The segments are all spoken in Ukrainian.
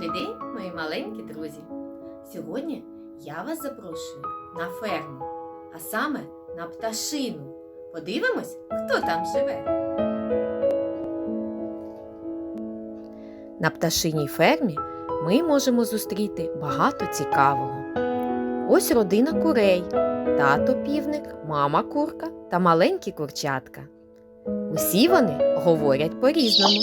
Добрий мої маленькі друзі! Сьогодні я вас запрошую на ферму, а саме на пташину. Подивимось, хто там живе. На пташиній фермі ми можемо зустріти багато цікавого. Ось родина курей, тато півник, мама курка та маленькі курчатка. Усі вони говорять по-різному.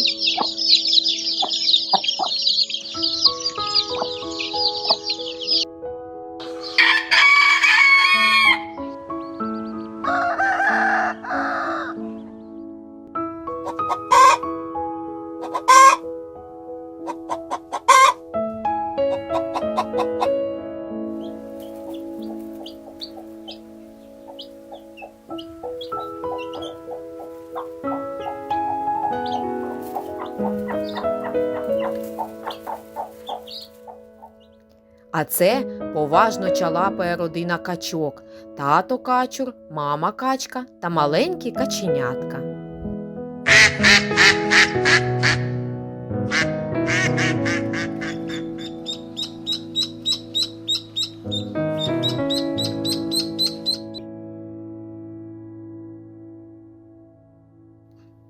А це поважно чалапає родина качок, тато качур, мама качка та маленькі каченятка.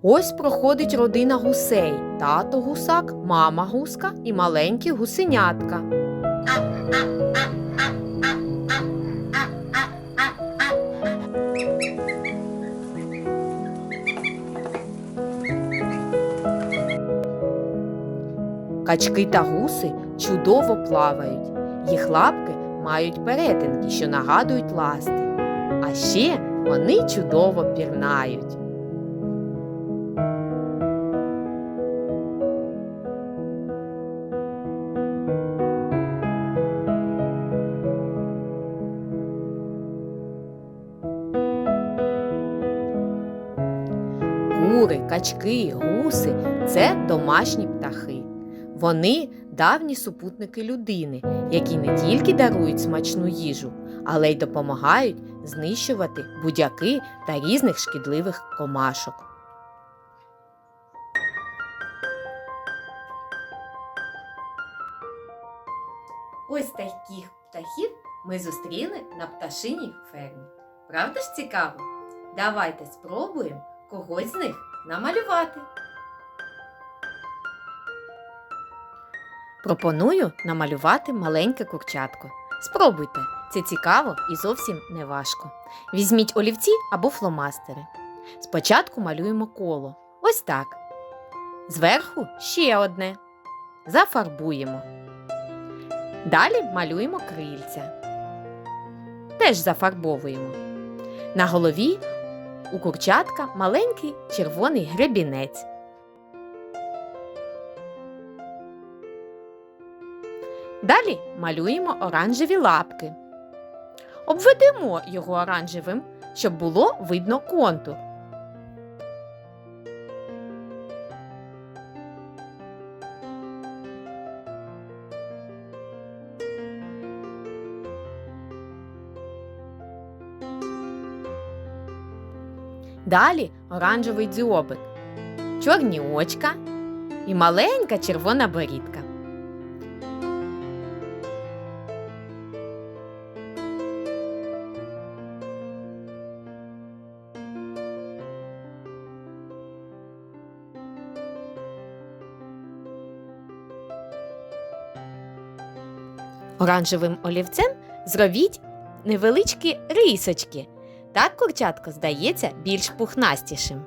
Ось проходить родина гусей, тато гусак, мама гуска і маленькі гусенятка. Качки та гуси чудово плавають. Їх лапки мають перетинки, що нагадують ласти. А ще вони чудово пірнають. Кури, качки, гуси це домашні птахи. Вони давні супутники людини, які не тільки дарують смачну їжу, але й допомагають знищувати будяки та різних шкідливих комашок. Ось таких птахів ми зустріли на пташиній фермі. Правда ж цікаво? Давайте спробуємо когось з них намалювати. Пропоную намалювати маленьке курчатко. Спробуйте, це цікаво і зовсім не важко. Візьміть олівці або фломастери. Спочатку малюємо коло. Ось так. Зверху ще одне. Зафарбуємо. Далі малюємо крильця. Теж зафарбовуємо. На голові у курчатка маленький червоний гребінець. Далі малюємо оранжеві лапки. Обведемо його оранжевим, щоб було видно контур. Далі оранжевий дзьобик, чорні очка і маленька червона борідка. Оранжевим олівцем зробіть невеличкі рисочки. Так курчатко здається більш пухнастішим.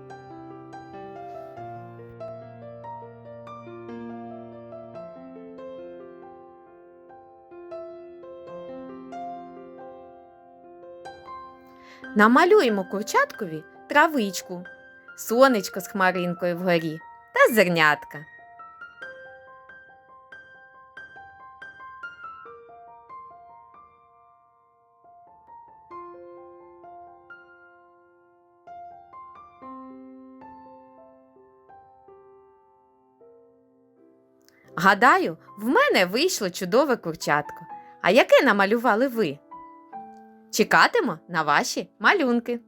Намалюємо курчаткові травичку, сонечко з хмаринкою вгорі та зернятка. Гадаю, в мене вийшло чудове курчатко. А яке намалювали ви? Чекатиму на ваші малюнки.